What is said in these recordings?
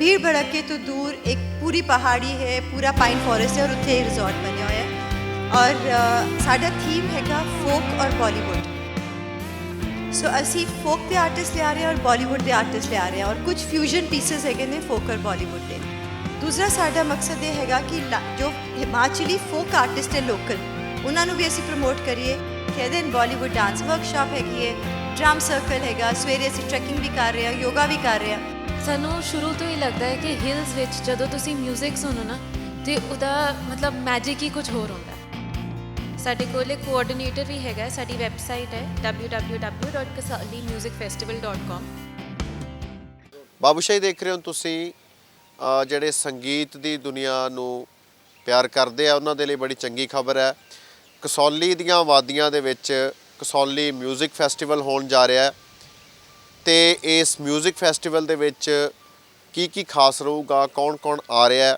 ਭੀੜ ਭੜੱਕੇ ਤੋਂ ਦੂਰ ਇੱਕ ਪੂਰੀ ਪਹਾੜੀ ਹੈ ਪੂਰਾ ਪਾਈਨ ਫੋਰੈਸਟ ਹੈ ਔਰ ਉੱਥੇ ਰਿਜ਼ੋਰਟ ਬਣਿਆ ਹੋਇਆ ਹੈ ਔਰ ਸਾਡਾ ਥੀਮ ਹੈਗਾ ਫੋਕ ਔਰ ਬਾਲੀਵੁੱਡ ਸੋ ਅਸੀਂ ਫੋਕ ਦੇ ਆਰਟਿਸਟ ਲਿਆ ਰਹੇ ਹਾਂ ਔਰ ਬਾਲੀਵੁੱਡ ਦੇ ਆਰਟਿਸਟ ਲਿਆ ਰਹੇ ਹਾਂ ਔਰ ਕੁਝ ਫਿਊਜ਼ਨ ਪੀਸਸ ਹੈਗੇ ਨੇ ਫੋਕ ਔਰ ਬਾਲੀਵੁੱਡ ਦੇ ਦੂਸਰਾ ਸਾਡਾ ਮਕਸਦ ਇਹ ਹੈਗਾ ਕਿ ਲਾ- ਜੋ ਹਿਮਾਚਲੀ ਫੋਕ ਆਰਟਿਸਟ ਹੈ ਲੋਕਲ ਉਹਨਾਂ ਨੂੰ ਵੀ ਅਸੀਂ ਪ੍ਰਮੋਟ ਕਰੀਏ ਕਹਿੰਦੇ ਨੇ ਬਾਲੀਵੁੱਡ ਡਾਂਸ ਵਰਕਸ਼ਾਪ ਹੈਗੀ ਹੈ ਡਰਮ ਸਰਕਲ ਹੈਗਾ ਸਵੇਰੇ ਅਸੀਂ ਟਰੈਕਿੰਗ ਵੀ ਕਰ ਰਹੇ ਹਾਂ ਯੋਗਾ ਵੀ ਕਰ ਰਹੇ ਹਾਂ ਸਾਨੂੰ ਸ਼ੁਰੂ ਤੋਂ ਹੀ ਲੱਗਦਾ ਹੈ ਕਿ ਹਿਲਸ ਵਿੱਚ ਜਦੋਂ ਤੁਸੀਂ 뮤직 ਸੁਣੋ ਨਾ ਤੇ ਉਹਦਾ ਮਤਲਬ ਮੈਜਿਕ ਹੀ ਕੁਝ ਹੋਰ ਹੁੰਦਾ ਹੈ ਸਾਡੇ ਕੋਲ ਇੱਕ ਕੋਆਰਡੀਨੇਟਰ ਵੀ ਹੈਗਾ ਹੈ, ਸਾਡੀ ਵੈਬਸਾਈਟ ਹੈ www.kasalimusicfestival.com ਬਾਬੂਸ਼ਾਹੀ ਦੇਖ ਰਹੇ ਹੋ ਤੁਸੀਂ ਅਹ ਜਿਹੜੇ ਸੰਗੀਤ ਦੀ ਦੁਨੀਆ ਨੂੰ ਪਿਆਰ ਕਰਦੇ ਆ ਉਹਨਾਂ ਦੇ ਲਈ ਬੜੀ ਚੰਗੀ ਖਬਰ ਹੈ ਕਸੌਲੀ ਦੀਆਂ ਵਾਦੀਆਂ ਦੇ ਵਿੱਚ ਕਸੌਲੀ 뮤직 ਫੈਸਟੀਵਲ ਹੋਣ ਜਾ ਰਿਹਾ ਹੈ ਤੇ ਇਸ 뮤직 ਫੈਸਟੀਵਲ ਦੇ ਵਿੱਚ ਕੀ ਕੀ ਖਾਸ ਰਹੂਗਾ ਕੌਣ-ਕੌਣ ਆ ਰਿਹਾ ਹੈ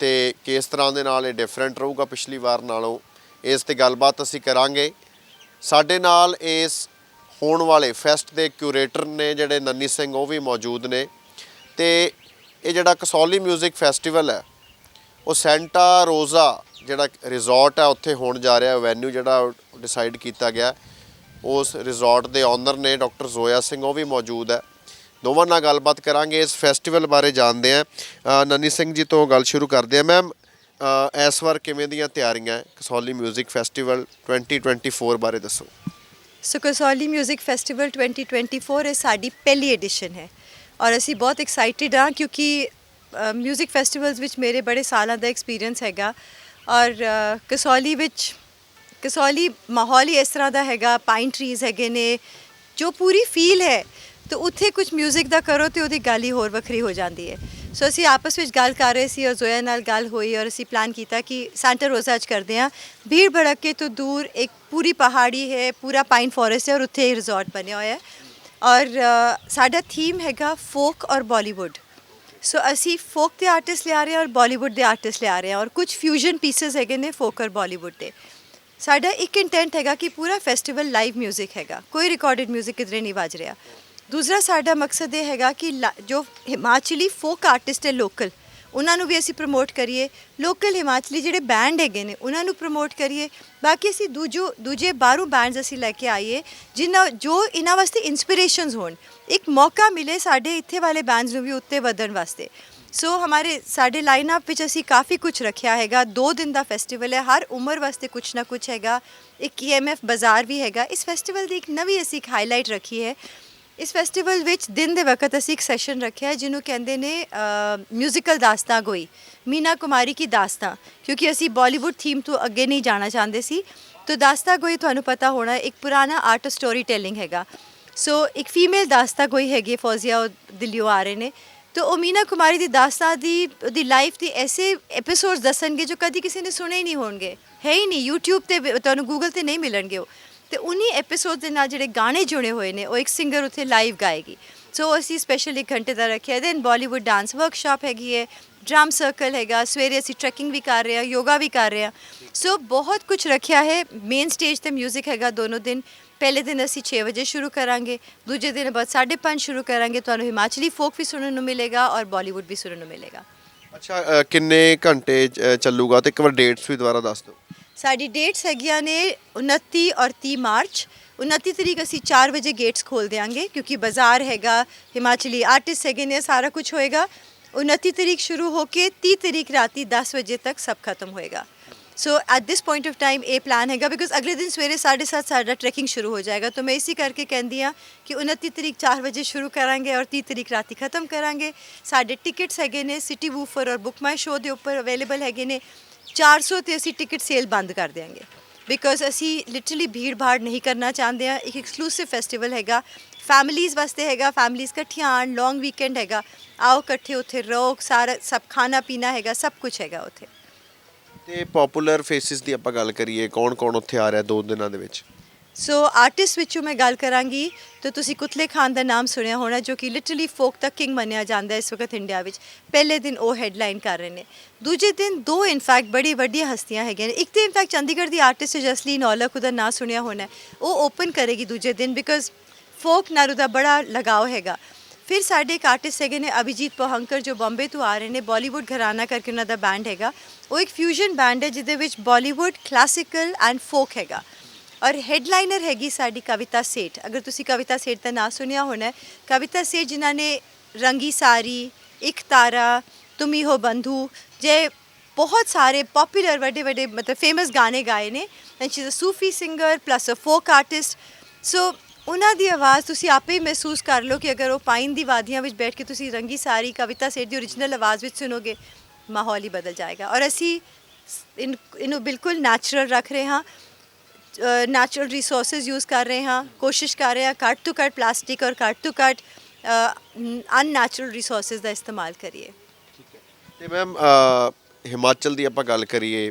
ਤੇ ਕਿਸ ਤਰ੍ਹਾਂ ਦੇ ਨਾਲ ਇਹ ਡਿਫਰੈਂਟ ਰਹੂਗਾ ਪਿਛਲੀ ਵਾਰ ਨਾਲੋਂ ਇਸ ਤੇ ਗੱਲਬਾਤ ਅਸੀਂ ਕਰਾਂਗੇ ਸਾਡੇ ਨਾਲ ਇਸ ਹੋਣ ਵਾਲੇ ਫੈਸਟ ਦੇ ਕਿਊਰੇਟਰ ਨੇ ਜਿਹੜੇ ਨੰਨੀ ਸਿੰਘ ਉਹ ਵੀ ਮੌਜੂਦ ਨੇ ਤੇ ਇਹ ਜਿਹੜਾ ਕਸੌਲੀ 뮤직 ਫੈਸਟੀਵਲ ਹੈ ਉਹ ਸੈਂਟਾ ਰੋਜ਼ਾ ਜਿਹੜਾ ਰਿਜ਼ੋਰਟ ਹੈ ਉੱਥੇ ਹੋਣ ਜਾ ਰਿਹਾ ਵੈਨਿਊ ਜਿਹੜਾ ਡਿਸਾਈਡ ਕੀਤਾ ਗਿਆ ਉਸ ਰਿਜ਼ੋਰਟ ਦੇ ਓਨਰ ਨੇ ਡਾਕਟਰ ਜ਼ੋਇਆ ਸਿੰਘ ਉਹ ਵੀ ਮੌਜੂਦ ਹੈ ਦੋਵਾਂ ਨਾਲ ਗੱਲਬਾਤ ਕਰਾਂਗੇ ਇਸ ਫੈਸਟੀਵਲ ਬਾਰੇ ਜਾਣਦੇ ਆ ਨੰਨੀ ਸਿੰਘ ਜੀ ਤੋਂ ਗੱਲ ਸ਼ੁਰੂ ਕਰਦੇ ਆ ਮੈਮ ਇਸ ਵਾਰ ਕਿਵੇਂ ਦੀਆਂ ਤਿਆਰੀਆਂ ਹੈ ਕਸੌਲੀ 뮤직 ਫੈਸਟੀਵਲ 2024 ਬਾਰੇ ਦੱਸੋ ਸੋ ਕਸੌਲੀ 뮤직 ਫੈਸਟੀਵਲ 2024 ਇਹ ਸਾਡੀ ਪਹਿਲੀ ਐਡੀਸ਼ਨ ਹੈ ਔਰ ਅਸੀਂ ਬਹੁਤ ਐਕਸਾਈਟਿਡ ਹਾਂ ਕਿਉਂਕਿ 뮤직 ਫੈਸਟੀਵਲਸ ਵਿੱਚ ਮੇਰੇ ਬੜੇ ਸਾਲਾਂ ਦਾ ਐਕਸਪੀਰੀਅੰਸ ਹੈਗਾ ਔਰ ਅ, ਕਸੌਲੀ ਵਿੱਚ ਕਸੌਲੀ ਮਾਹੌਲ ਹੀ ਇਸ ਤਰ੍ਹਾਂ ਦਾ ਹੈਗਾ ਪਾਈਨ ਟਰੀਜ਼ ਹੈਗੇ ਨੇ, ਜੋ ਪੂਰੀ ਫੀਲ ਹੈ, ਤੇ ਉੱਥੇ ਕੁਝ 뮤직 ਦਾ ਕਰੋ ਤੇ ਉਹਦੀ ਗੱਲ ਹੀ ਹੋਰ ਵੱਖਰੀ ਹੋ ਜਾਂਦੀ ਹੈ। ਸੋ ਅਸੀਂ ਆਪਸ ਵਿੱਚ ਗੱਲ ਕਰ ਰਹੇ ਸੀ ਔਰ ਜ਼ੋਇਆ ਨਾਲ ਗੱਲ ਹੋਈ ਔਰ ਅਸੀਂ ਪਲਾਨ ਕੀਤਾ ਕਿ ਸੈਂਟਾ ਰੋਜ਼ਾ ਅੱਜ ਕਰਦੇ ਹਾਂ। ਭੀੜ ਭੜੱਕੇ ਤੋਂ ਦੂਰ ਇੱਕ ਪੂਰੀ ਪਹਾੜੀ ਹੈ, ਪੂਰਾ ਪਾਈਨ ਫੋਰੈਸਟ ਹੈ ਔਰ ਉੱਥੇ ਰਿਜ਼ੋਰਟ ਬਣਿਆ ਹੋਇਆ ਹੈ। ਔਰ ਸਾਡਾ ਥੀਮ ਹੈਗਾ ਫੋਕ ਔਰ ਬਾਲੀਵੁੱਡ ਸੋ ਅਸੀਂ ਫੋਕ ਦੇ ਆਰਟਿਸਟ ਲਿਆ ਰਹੇ ਹਾਂ ਔਰ ਬਾਲੀਵੁੱਡ ਦੇ ਆਰਟਿਸਟ ਲਿਆ ਰਹੇ ਹਾਂ ਔਰ ਕੁਝ ਫਿਊਜ਼ਨ ਪੀਸਸ ਹੈਗੇ ਨੇ ਫੋਕ ਔਰ ਬਾਲੀਵੁੱਡ ਦੇ। ਸਾਡਾ ਇੱਕ ਇੰਟੈਂਟ ਹੈਗਾ ਕਿ ਪੂਰਾ ਫੈਸਟੀਵਲ ਲਾਈਵ 뮤직 ਹੈਗਾ ਕੋਈ ਰਿਕਾਰਡਡ 뮤직 ਕਿਧਰੇ ਨਹੀਂ ਵੱਜ ਰਿਹਾ ਦੂਸਰਾ ਸਾਡਾ ਮਕਸਦ ਇਹ ਹੈਗਾ ਕਿ ਲਾ- ਜੋ ਹਿਮਾਚਲੀ ਫੋਕ ਆਰਟਿਸਟ ਹੈ ਲੋਕਲ ਉਹਨਾਂ ਨੂੰ ਵੀ ਅਸੀਂ ਪ੍ਰਮੋਟ ਕਰੀਏ ਲੋਕਲ ਹਿਮਾਚਲੀ ਜਿਹੜੇ ਬੈਂਡ ਹੈਗੇ ਨੇ ਉਹਨਾਂ ਨੂੰ ਪ੍ਰਮੋਟ ਕਰੀਏ ਬਾਕੀ ਅਸੀਂ ਦੂਜੋ ਦੂਜੇ ਬਾਹਰੋਂ ਬੈਂਡਸ ਅਸੀਂ ਲੈ ਕੇ ਆਈਏ ਜਿਨ੍ਹਾਂ ਜੋ ਇਹਨਾਂ ਵਾਸਤੇ ਇਨਸਪੀਰੇਸ਼ਨਸ ਹੋਣ ਇੱਕ ਮੌਕਾ ਮਿਲੇ ਸਾਡੇ ਇੱਥੇ ਵਾਲੇ ਬੈਂਡਸ ਨੂੰ ਵੀ ਉੱਤੇ ਵਧਣ ਵਾਸਤੇ ਸੋ ਹਮਾਰੇ ਸਾਡੇ ਲਾਈਨਅਪ ਵਿੱਚ ਅਸੀਂ ਕਾਫੀ ਕੁਝ ਰੱਖਿਆ ਹੈਗਾ 2 ਦਿਨ ਦਾ ਫੈਸਟੀਵਲ ਹੈ ਹਰ ਉਮਰ ਵਾਸਤੇ ਕੁਝ ਨਾ ਕੁਝ ਹੈਗਾ ਇੱਕ ਈਐਮਐਫ ਬਾਜ਼ਾਰ ਵੀ ਹੈਗਾ ਇਸ ਫੈਸਟੀਵਲ ਦੀ ਇੱਕ ਨਵੀਂ ਅਸੀਂ ਇੱਕ ਹਾਈਲਾਈਟ ਰੱਖੀ ਹੈ ਇਸ ਫੈਸਟੀਵਲ ਵਿੱਚ ਦਿਨ ਦੇ ਵਕਤ ਅਸੀਂ ਇੱਕ ਸੈਸ਼ਨ ਰੱਖਿਆ ਜਿਹਨੂੰ ਕਹਿੰਦੇ ਨੇ ਮਿਊਜ਼ੀਕਲ ਦਾਸਤਾਂ ਗੋਈ ਮੀਨਾ ਕੁਮਾਰੀ ਕੀ ਦਾਸਤਾਂ ਕਿਉਂਕਿ ਅਸੀਂ ਬਾਲੀਵੁੱਡ ਥੀਮ ਤੋਂ ਅੱਗੇ ਨਹੀਂ ਜਾਣਾ ਚਾਹੁੰਦੇ ਸੀ ਤੋ ਦਾਸਤਾਂ ਗੋਈ ਤੁਹਾਨੂੰ ਪਤਾ ਹੋਣਾ ਇੱਕ ਪੁਰਾਣਾ ਆਰਟ ਸਟੋਰੀ ਟੈਲਿੰਗ ਹੈਗਾ ਸੋ ਇੱਕ ਫੀਮੇਲ ਦਾਸਤਾ ਗੋਈ ਹੈਗੀ ਫੌਜ਼ੀਆ ਉਹ ਦਿੱਲੀੋਂ ਆ ਰਹੇ ਨੇ ਤੋ ਉਹ ਮੀਨਾ ਕੁਮਾਰੀ ਦੀ ਦਾਸਤਾਂ ਦੀ ਉਹਦੀ ਲਾਈਫ ਦੀ ਐਸੇ ਐਪੀਸੋਡਸ ਦੱਸਣਗੇ ਜੋ ਕਦੀ ਕਿਸੇ ਨੇ ਸੁਣੇ ਹੀ ਨਹੀਂ ਹੋਣਗੇ ਹੈ ਹੀ ਨਹੀਂ YouTube ਤੇ ਵੀ- ਤੁਹਾਨੂੰ Google ਤੇ ਨਹੀਂ ਮਿਲਣਗੇ ਉਹ ਤੇ ਉਨੀ ਐਪੀਸੋਡ ਦੇ ਨਾਲ ਜਿਹੜੇ ਗਾਣੇ ਜੁੜੇ ਹੋਏ ਨੇ ਉਹ ਇੱਕ ਸਿੰਗਰ ਉੱਥੇ ਲਾਈਵ ਗਾਏਗੀ ਸੋ ਅਸੀਂ ਸਪੈਸ਼ਲ ਇੱਕ ਘੰਟੇ ਦਾ ਰੱਖਿਆ ਦੈਨ ਬਾਲੀਵੁੱਡ ਡਾਂਸ ਵਰਕਸ਼ਾਪ ਹੈਗੀ ਹੈ ਡਰਮ ਸਰਕਲ ਹੈਗਾ ਸਵੇਰੇ ਅਸੀਂ ਟਰੈਕਿੰਗ ਵੀ ਕਰ ਰਹੇ ਹਾਂ ਯੋਗਾ ਵੀ ਕਰ ਰਹੇ ਹਾਂ ਸੋ ਬਹੁਤ ਕੁਝ ਰੱਖਿਆ ਹੈ ਮੇਨ ਸਟੇਜ ਤੇ 뮤직 ਹੈਗਾ ਦੋਨੋਂ ਦਿਨ ਪਹਿਲੇ ਦਿਨ ਅਸੀਂ 6 ਵਜੇ ਸ਼ੁਰੂ ਕਰਾਂਗੇ ਦੂਜੇ ਦਿਨ ਬਾਅਦ 5:30 ਸ਼ੁਰੂ ਕਰਾਂਗੇ ਤੁਹਾਨੂੰ ਹਿਮਾਚਲੀ ਫੋਕ ਵੀ ਸੁਣਨ ਨੂੰ ਮਿਲੇਗਾ ਔਰ ਬਾਲੀਵੁੱਡ ਵੀ ਸੁਣਨ ਨੂੰ ਮਿਲੇਗਾ। ਅੱਛਾ ਕਿੰਨੇ ਘੰਟੇ ਚੱਲੂਗਾ? ਤੇ ਇੱਕ ਵਾਰ ਡੇਟਸ ਵੀ ਦੁਬਾਰਾ ਦੱਸ ਦਿਓ। ਸਾਡੀ ਡੇਟਸ ਹੈਗੀਆਂ ਨੇ 29 ਔਰ 30 ਮਾਰਚ। 29 ਤਰੀਕ ਅਸੀਂ 4 ਵਜੇ ਗੇਟਸ ਖੋਲ ਦੇਾਂਗੇ ਕਿਉਂਕਿ ਬਾਜ਼ਾਰ ਹੈਗਾ ਹਿਮਾਚਲੀ ਆਰਟਿਸਟ ਹੈਗੇ ਨੇ ਸਾਰਾ ਕੁਝ ਹੋਏਗਾ। 29 ਤਰੀਕ ਸ਼ੁਰੂ ਹੋ ਕੇ 30 ਤਰੀਕ ਰਾਤੀ 10 ਵਜੇ ਤੱਕ ਸਭ ਖਤਮ ਹੋਏਗਾ। So at this point of time ਇਹ ਪਲਾਨ ਹੈਗਾ ਬਿਕੋਜ਼ ਅਗਲੇ ਦਿਨ ਸਵੇਰੇ 7:30 ਸਾਡਾ ਟਰੈਕਿੰਗ ਸ਼ੁਰੂ ਹੋ ਜਾਏਗਾ। ਤਾਂ ਮੈਂ ਇਸੇ ਕਰਕੇ ਕਹਿੰਦੀ ਆ ਕਿ 29 ਤਰੀਕ 4 ਵਜੇ ਸ਼ੁਰੂ ਕਰਾਂਗੇ ਔਰ 30 ਤਰੀਕ ਰਾਤੀ ਖਤਮ ਕਰਾਂਗੇ। ਸਾਡੇ ਟਿਕਟਸ ਹੈਗੇ ਨੇ ਸਿਟੀ ਵੂਫਰ ਔਰ ਬੁੱਕ ਮਾਈ ਸ਼ੋ ਦੇ ਉੱਪਰ ਅਵੇਲੇਬਲ ਹੈਗੇ ਨੇ। 400 ਤੇ ਅਸੀਂ ਟਿਕਟ ਸੇਲ ਬੰਦ ਕਰ ਦਿਆਂਗੇ। ਬਿਕੋਜ਼ ਅਸੀਂ ਲਿਟਰਲੀ ਭੀੜ ਭਾੜ ਨਹੀਂ ਕਰਨਾ ਚਾਹੁੰਦੇ ਆ ਇੱਕ ਐਕਸਕਲੂਸਿਵ ਫੈਸਟੀਵਲ ਹੈਗਾ। ਫੈਮਿਲੀਜ਼ ਵਾਸਤੇ ਹੈਗਾ। ਫੈਮਿਲੀਜ਼ ਇਕੱਠੀਆਂ ਆਉਣ ਲੌਂਗ ਵੀਕਐਂਡ ਹੈਗਾ। ਆਓ ਇਕੱਠੇ ਉੱਥੇ ਰਹੋ। ਸਾਰਾ, ਸਭ ਖਾਣਾ ਪੀਣਾ ਹੈਗਾ। ਸਭ ਕੁਝ ਹੈਗਾ ਉੱਥੇ। ਤੇ ਪਪੂਲਰ ਫੇਸਿਸ ਦੀ ਆਪਾਂ ਗੱਲ ਕਰੀਏ ਕੌਣ ਕੌਣ ਉੱਥੇ ਆ ਰਿਹਾ ਦੋ ਦਿਨਾਂ ਦੇ ਵਿੱਚ? ਸੋ ਆਰਟਿਸਟ ਵਿੱਚੋਂ ਮੈਂ ਗੱਲ ਕਰਾਂਗੀ, ਤਾਂ ਤੁਸੀਂ ਕੁਤਲੇ ਖਾਨ ਦਾ ਨਾਮ ਸੁਣਿਆ ਹੋਣਾ, ਜੋ ਕਿ ਲਿਟਰਲੀ ਫੋਕ ਦਾ ਕਿੰਗ ਮੰਨਿਆ ਜਾਂਦਾ ਇਸ ਵਕਤ ਇੰਡੀਆ ਵਿੱਚ। ਪਹਿਲੇ ਦਿਨ ਉਹ ਹੈਡਲਾਈਨ ਕਰ ਰਹੇ ਨੇ। ਦੂਜੇ ਦਿਨ ਦੋ ਇਨਫੈਕਟ ਬੜੀ ਵੱਡੀਆਂ ਹਸਤੀਆਂ ਹੈਗੀਆਂ ਨੇ। ਇੱਕ ਤੇ ਇਨਫੈਕਟ ਚੰਡੀਗੜ੍ਹ ਦੀ ਆਰਟਿਸਟ ਜਸਲੀਨ ਔਲਖ, ਉਹਦਾ ਨਾਂ ਸੁਣਿਆ ਹੋਣਾ ਉਹ ਓਪਨ ਕਰੇਗੀ ਦੂਜੇ ਦਿਨ ਬਿਕਾਜ਼ ਫੋਕ ਨਾਲ ਉਹਦਾ ਬੜਾ ਲਗਾਓ ਹੈਗਾ। ਫਿਰ ਸਾਡੇ ਇੱਕ ਆਰਟਿਸਟ ਹੈਗੇ ਨੇ ਅਭਿਜੀਤ ਪੋਹੰਕਰ, ਜੋ ਬੰਬੇ ਤੋਂ ਆ ਰਹੇ ਨੇ ਬਾਲੀਵੁੱਡ ਘਰਾਨਾ ਕਰਕੇ ਉਹਨਾਂ ਦਾ ਬੈਂਡ ਹੈਗਾ। ਉਹ ਇੱਕ ਫਿਊਜ਼ਨ ਬੈਂਡ ਹੈ, ਜਿਹਦੇ ਵਿੱਚ ਬਾਲੀਵੁੱਡ ਕਲਾਸਿਕਲ ਐਂਡ ਫੋਕ ਹੈਗਾ। ਔਰ ਹੈਡਲਾਈਨਰ ਹੈਗੀ ਸਾਡੀ ਕਵਿਤਾ ਸੇਠ। ਅਗਰ ਤੁਸੀਂ ਕਵਿਤਾ ਸੇਠ ਦਾ ਨਾਂ ਸੁਣਿਆ ਹੋਣਾ ਕਵਿਤਾ ਸੇਠ ਜਿਨ੍ਹਾਂ ਨੇ ਰੰਗੀ ਸਾਰੀ, ਇੱਕ ਤਾਰਾ, ਤੁਮੀ ਹੋ ਬੰਧੂ, ਜੇ ਬਹੁਤ ਸਾਰੇ ਪਪੂਲਰ ਵੱਡੇ ਵੱਡੇ ਮਤਲਬ ਫੇਮਸ ਗਾਣੇ ਗਾਏ ਨੇ and she is a Sufi singer plus a folk artist so ਉਹਨਾਂ ਦੀ ਆਵਾਜ਼ ਤੁਸੀਂ ਆਪੇ ਹੀ ਮਹਿਸੂਸ ਕਰ ਲਓ ਕਿ ਅਗਰ ਉਹ ਪਾਈਨ ਦੀ ਵਾਦੀਆਂ ਵਿੱਚ ਬੈਠ ਕੇ ਤੁਸੀਂ ਰੰਗੀ ਸਾਰੀ ਕਵਿਤਾ ਸੇਠ ਦੀ ਓਰੀਜਨਲ ਆਵਾਜ਼ ਵਿੱਚ ਸੁਣੋਗੇ, ਮਾਹੌਲ ਹੀ ਬਦਲ ਜਾਏਗਾ। ਔਰ ਅਸੀਂ ਇਨ ਇਹਨੂੰ ਬਿਲਕੁਲ ਨੈਚੁਰਲ ਰੱਖ ਰਹੇ ਹਾਂ ਨੈਚੁਰਲ ਰਿਸੋਰਸਸ ਯੂਜ਼ ਕਰ ਰਹੇ ਹਾਂ, ਕੋਸ਼ਿਸ਼ ਕਰ ਰਹੇ ਹਾਂ ਘੱਟ ਤੋਂ ਘੱਟ ਪਲਾਸਟਿਕ ਔਰ ਘੱਟ ਤੋਂ ਘੱਟ ਅਨਨੈਚੁਰਲ ਰਿਸੋਰਸਸ ਦਾ ਇਸਤੇਮਾਲ ਕਰੀਏ। ਠੀਕ ਹੈ। ਤੇ ਮੈਮ ਹਿਮਾਚਲ ਦੀ ਆਪਾਂ ਗੱਲ ਕਰੀਏ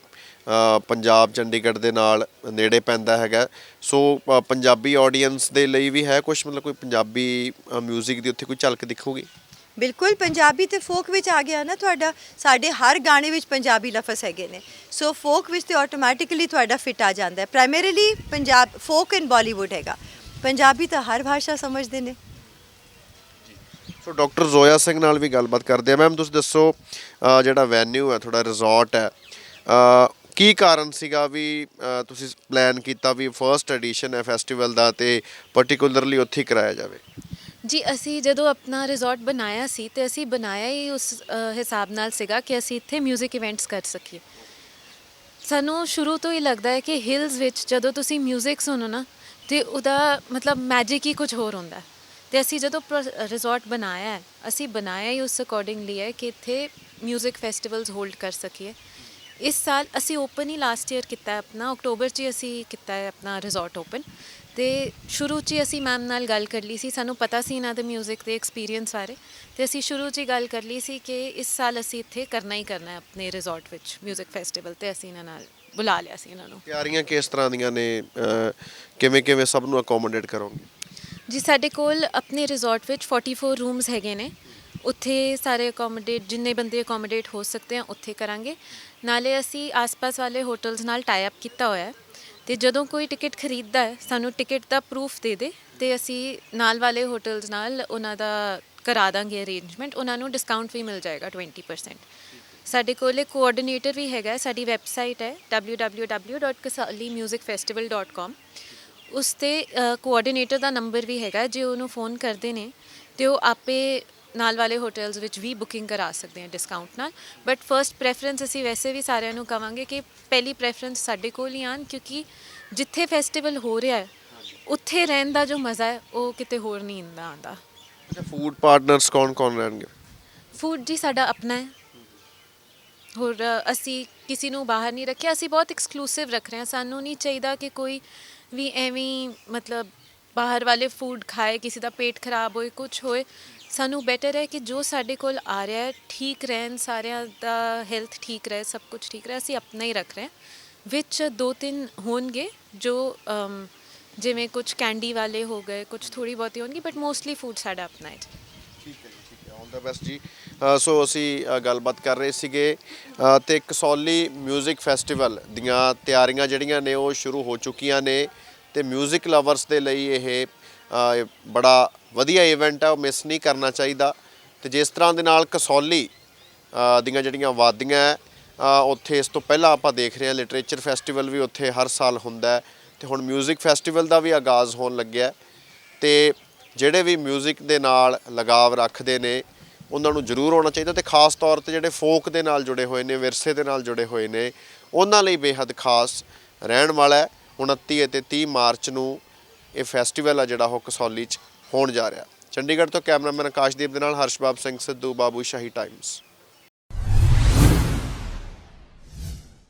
ਪੰਜਾਬ ਚੰਡੀਗੜ੍ਹ ਦੇ ਨਾਲ ਨੇੜੇ ਪੈਂਦਾ ਹੈਗਾ। ਸੋ ਪੰਜਾਬੀ ਆਡੀਅנס ਦੇ ਲਈ ਵੀ ਹੈ ਕੁਝ ਮਤਲਬ ਕੋਈ ਪੰਜਾਬੀ ਮਿਊਜ਼ਿਕ ਦੀ ਉੱਥੇ ਕੋਈ ਝਲਕ ਦਿਖੂਗੀ? ਬਿਲਕੁਲ ਪੰਜਾਬੀ ਤੇ ਫੋਕ ਵਿੱਚ ਆ ਗਿਆ ਨਾ ਤੁਹਾਡਾ ਸਾਡੇ ਹਰ ਗਾਣੇ ਵਿੱਚ ਪੰਜਾਬੀ ਲਫ਼ਜ਼ ਹੈਗੇ ਨੇ। ਸੋ ਫੋਕ ਵਿੱਚ ਤੇ ਆਟੋਮੈਟਿਕਲੀ ਤੁਹਾਡਾ ਫਿਟ ਆ ਜਾਂਦਾ ਹੈ। Primarily Punjab folk and Bollywood ਹੈਗਾ। ਪੰਜਾਬੀ ਤਾਂ ਹਰ ਭਾਸ਼ਾ ਸਮਝਦੇ ਨੇ। ਸੋ ਡਾਕਟਰ ਜ਼ੋਇਆ ਸਿੰਘ ਨਾਲ ਵੀ ਗੱਲਬਾਤ ਕਰਦੇ ਆ ਮੈਮ ਤੁਸੀਂ ਦੱਸੋ ਜਿਹੜਾ ਵੈਨਿਊ ਹੈ ਤੁਹਾਡਾ ਰਿਜ਼ੋਰਟ ਹੈ ਕੀ ਕਾਰਨ ਸੀਗਾ ਵੀ ਅ, ਤੁਸੀਂ ਪਲਾਨ ਕੀਤਾ ਵੀ ਫਰਸਟ ਐਡੀਸ਼ਨ ਹੈ ਫੈਸਟੀਵਲ ਦਾ ਤੇ ਪਾਰਟਿਕੂਲਰਲੀ ਉੱਥੇ ਹੀ ਕਰਾਇਆ ਜਾਵੇ ਜੀ ਅਸੀਂ ਜਦੋਂ ਆਪਣਾ ਰਿਜ਼ੋਰਟ ਬਣਾਇਆ ਸੀ ਤੇ ਅਸੀਂ ਬਣਾਇਆ ਹੀ ਉਸ ਅ, ਹਿਸਾਬ ਨਾਲ ਸੀਗਾ ਕਿ ਅਸੀਂ ਇੱਥੇ 뮤직 ਇਵੈਂਟਸ ਕਰ ਸਕੀਏ ਸਾਨੂੰ ਸ਼ੁਰੂ ਤੋਂ ਹੀ ਲੱਗਦਾ ਹੈ ਕਿ ਹਿਲਸ ਵਿੱਚ ਜਦੋਂ ਤੁਸੀਂ 뮤직 ਸੁਣੋ ਨਾ ਤੇ ਉਹਦਾ ਮਤਲਬ ਮੈਜਿਕ ਹੀ ਕੁਝ ਹੋਰ ਹੁੰਦਾ ਹੈ। ਤੇ ਅਸੀਂ ਜਦੋਂ ਰਿਜ਼ੋਰਟ ਬਣਾਇਆ ਹੈ ਅਸੀਂ ਬਣਾਇਆ ਹੀ ਉਸ ਅਕੋਰਡਿੰਗਲੀ ਹੈ ਕਿ ਇੱਥੇ 뮤직 ਫੈਸਟੀਵਲਸ ਹੋਲਡ ਕਰ ਸਕੀਏ ਇਸ ਸਾਲ ਅਸੀਂ ਓਪਨ ਹੀ ਲਾਸਟ ਈਅਰ ਕੀਤਾ ਹੈ ਆਪਣਾ ਅਕਤੂਬਰ 'ਚ ਹੀ ਅਸੀਂ ਕੀਤਾ ਹੈ ਆਪਣਾ ਰਿਜ਼ੋਰਟ ਓਪਨ ਤੇ ਸ਼ੁਰੂ 'ਚ ਹੀ ਅਸੀਂ ਮੈਮ ਨਾਲ ਗੱਲ ਕਰ ਲਈ ਸੀ ਸਾਨੂੰ ਪਤਾ ਸੀ ਇਹਨਾਂ ਦੇ 뮤직 ਦੇ ਐਕਸਪੀਰੀਅੰਸ ਬਾਰੇ ਤੇ ਅਸੀਂ ਸ਼ੁਰੂ 'ਚ ਹੀ ਗੱਲ ਕਰ ਲਈ ਸੀ ਕਿ ਇਸ ਸਾਲ ਅਸੀਂ ਇੱਥੇ ਕਰਨਾ ਹੀ ਕਰਨਾ ਹੈ ਆਪਣੇ ਰਿਜ਼ੋਰਟ ਵਿੱਚ 뮤직 ਫੈਸਟੀਵਲ ਤੇ ਅਸੀਂ ਇਹਨਾਂ ਨਾਲ ਬੁਲਾ ਲਿਆ ਸੀ ਇਹਨਾਂ ਨੂੰ ਤਿਆਰੀਆਂ ਕਿਸ ਤਰ੍ਹਾਂ ਦੀਆਂ ਨੇ ਅ, ਕਿਵੇਂ ਕਿਵੇਂ ਸਭ ਨੂੰ ਅਕੋਮੋਡੇਟ ਕਰੋਗੇ ਜੀ ਸਾਡੇ ਕੋਲ ਆਪਣੇ ਰਿਜ਼ੋਰਟ ਵਿੱਚ 44 ਰੂਮਸ ਹੈਗੇ ਨੇ ਉੱਥੇ ਸਾਰੇ ਅਕੋਮੋਡੇਟ ਜਿੰਨੇ ਬੰਦੇ ਅਕੋਮੋਡੇਟ ਹੋ ਸਕਦੇ ਆ ਉੱਥੇ ਕਰਾਂਗੇ। ਨਾਲੇ ਅਸੀਂ ਆਸ-ਪਾਸ ਵਾਲੇ ਹੋਟਲਸ ਨਾਲ ਟਾਈ ਅਪ ਕੀਤਾ ਹੋਇਆ ਹੈ। ਤੇ ਜਦੋਂ ਕੋਈ ਟਿਕਟ ਖਰੀਦਦਾ ਹੈ ਸਾਨੂੰ ਟਿਕਟ ਦਾ ਪ੍ਰੂਫ ਦੇ ਦੇ ਤੇ ਅਸੀਂ ਨਾਲ ਵਾਲੇ ਹੋਟਲਸ ਨਾਲ ਉਹਨਾਂ ਦਾ ਕਰਾ ਦਾਂਗੇ ਅਰੇਂਜਮੈਂਟ ਉਹਨਾਂ ਨੂੰ ਡਿਸਕਾਊਂਟ ਵੀ ਮਿਲ ਜਾਏਗਾ 20% ਸਾਡੇ ਕੋਲ ਇੱਕ ਕੋਆਰਡੀਨੇਟਰ ਵੀ ਹੈਗਾ ਹੈ, ਸਾਡੀ ਵੈਬਸਾਈਟ ਹੈ www.kasalimusicfestival.com ਉਸ ਤੇ ਕੋਆਰਡੀਨੇਟਰ ਦਾ ਨੰਬਰ ਵੀ ਹੈਗਾ ਜੇ ਉਹਨੂੰ ਫੋਨ ਕਰਦੇ ਨੇ ਤੇ ਉਹ ਆਪੇ ਨਾਲ ਵਾਲੇ ਹੋਟਲਸ ਵਿੱਚ ਵੀ ਬੁਕਿੰਗ ਕਰਾ ਸਕਦੇ ਆ ਡਿਸਕਾਊਂਟ ਨਾਲ। ਬਟ ਫਰਸਟ ਪ੍ਰੈਫਰੈਂਸ ਅਸੀਂ ਵੈਸੇ ਵੀ ਸਾਰਿਆਂ ਨੂੰ ਕਵਾਂਗੇ ਕਿ ਪਹਿਲੀ ਪ੍ਰੈਫਰੈਂਸ ਸਾਡੇ ਕੋਲ ਹੀ ਆਣ ਕਿਉਂਕਿ ਜਿੱਥੇ ਫੈਸਟੀਵਲ ਹੋ ਰਿਹਾ ਹੈ ਉੱਥੇ ਰਹਿਣ ਦਾ ਜੋ ਮਜ਼ਾ ਹੈ ਉਹ ਕਿਤੇ ਹੋਰ ਨਹੀਂ ਇੰਦਾ ਆਂਦਾ ਅੱਛਾ ਫੂਡ ਪਾਰਟਨਰਸ ਕੌਣ ਕੌਣ ਰਹਿਣਗੇ? ਫੂਡ ਜੀ ਸਾਡਾ ਆਪਣਾ ਹੈ। ਹੋਰ ਅ, ਅਸੀਂ ਕਿਸੇ ਨੂੰ ਬਾਹਰ ਨਹੀਂ ਰੱਖਿਆ। ਅਸੀਂ ਬਹੁਤ ਐਕਸਕਲੂਸਿਵ ਰੱਖ ਰਹੇ ਹਾਂ। ਸਾਨੂੰ ਨਹੀਂ ਚਾਹੀਦਾ ਕਿ ਕੋਈ ਵੀ ਐਵੇਂ ਹੀ ਮਤਲਬ ਬਾਹਰ ਵਾਲੇ ਫੂਡ ਖਾਏ ਕਿਸੇ ਦਾ ਪੇਟ ਖਰਾਬ ਹੋਏ ਕੁਝ ਹੋਏ। ਸਾਨੂੰ ਬੈਟਰ ਹੈ ਕਿ ਜੋ ਸਾਡੇ ਕੋਲ ਆ ਰਿਹਾ ਹੈ ਠੀਕ ਰਹਿਣ ਸਾਰਿਆਂ ਦਾ ਹੈਲਥ ਠੀਕ ਰਹੇ ਸਭ ਕੁਝ ਠੀਕ ਰਹੇ ਅਸੀਂ ਆਪਣਾ ਹੀ ਰੱਖ ਰਹੇ ਹਾਂ ਵਿੱਚ ਦੋ ਤਿੰਨ ਹੋਣਗੇ ਜੋ ਅਮ, ਜਿਵੇਂ ਕੁਝ ਕੈਂਡੀ ਵਾਲੇ ਹੋ ਗਏ ਕੁਝ ਥੋੜੀ ਬਹੁਤੀ ਹੋਣਗੀ ਬਟ ਮੋਸਟਲੀ ਫੂਡ ਸਾਡਾ ਆਪਣਾ ਹੈ ਜੀ ਠੀਕ ਹੈ ਜੀ ਠੀਕ ਹੈ ਆਲ ਦਾ ਬੈਸਟ ਜੀ ਅ, ਸੋ ਅਸੀਂ ਅ, ਗੱਲਬਾਤ ਕਰ ਰਹੇ ਸੀਗੇ ਅ, ਤੇ ਕਸੌਲੀ 뮤직 ਫੈਸਟੀਵਲ ਦੀਆਂ ਤਿਆਰੀਆਂ ਜਿਹੜੀਆਂ ਨੇ ਉਹ ਸ਼ੁਰੂ ਹੋ ਚੁੱਕੀਆਂ ਨੇ ਤੇ 뮤직 ਲਵਰਸ ਦੇ ਲਈ ਇਹ ਅ, ਇਹ ਬੜਾ ਵਧੀਆ ਇਵੈਂਟ ਹੈ ਉਹ ਮਿਸ ਨਹੀਂ ਕਰਨਾ ਚਾਹੀਦਾ। ਤੇ ਜਿਸ ਤਰ੍ਹਾਂ ਦੇ ਨਾਲ ਕਸੌਲੀ ਦੀਆਂ ਜਿਹੜੀਆਂ ਵਾਦੀਆਂ ਹੈ ਉੱਥੇ ਇਸ ਤੋਂ ਪਹਿਲਾਂ ਆਪਾਂ ਦੇਖ ਰਹੇ ਹਾਂ ਲਿਟਰੇਚਰ ਫੈਸਟੀਵਲ ਵੀ ਉੱਥੇ ਹਰ ਸਾਲ ਹੁੰਦਾ ਹੈ। ਤੇ ਹੁਣ 뮤직 ਫੈਸਟੀਵਲ ਦਾ ਵੀ ਆਗਾਜ਼ ਹੋਣ ਲੱਗਿਆ ਤੇ ਜਿਹੜੇ ਵੀ 뮤직 ਦੇ ਨਾਲ ਲਗਾਵ ਰੱਖਦੇ ਨੇ, ਉਹਨਾਂ ਨੂੰ ਜ਼ਰੂਰ ਆਉਣਾ ਚਾਹੀਦਾ ਤੇ ਖਾਸ ਤੌਰ ਤੇ ਜਿਹੜੇ ਫੋਕ ਦੇ ਨਾਲ ਜੁੜੇ ਹੋਏ ਨੇ, ਵਿਰਸੇ ਦੇ ਨਾਲ ਜੁੜੇ ਹੋਏ ਨੇ, ਉਹਨਾਂ ਲਈ ਬੇਹੱਦ ਖਾਸ ਰਹਿਣ ਵਾਲਾ 29 ਅਤੇ 30 ਮਾਰਚ ਨੂੰ ਇਹ ਫੈਸਟੀਵਲ ਆ ਜਿਹੜਾ ਉਹ ਕਸੌਲੀ 'ਚ ਹੋਣ ਜਾ ਰਿਹਾ। ਚੰਡੀਗੜ੍ਹ ਤੋਂ ਕੈਮਰਾਮੈਨ ਆਕਾਸ਼ਦੀਪ ਦੇ ਨਾਲ ਹਰਸ਼ਬਾਬ ਸਿੰਘ ਸਿੱਧੂ, ਬਾਬੂ ਸ਼ਾਹੀ ਟਾਈਮਸ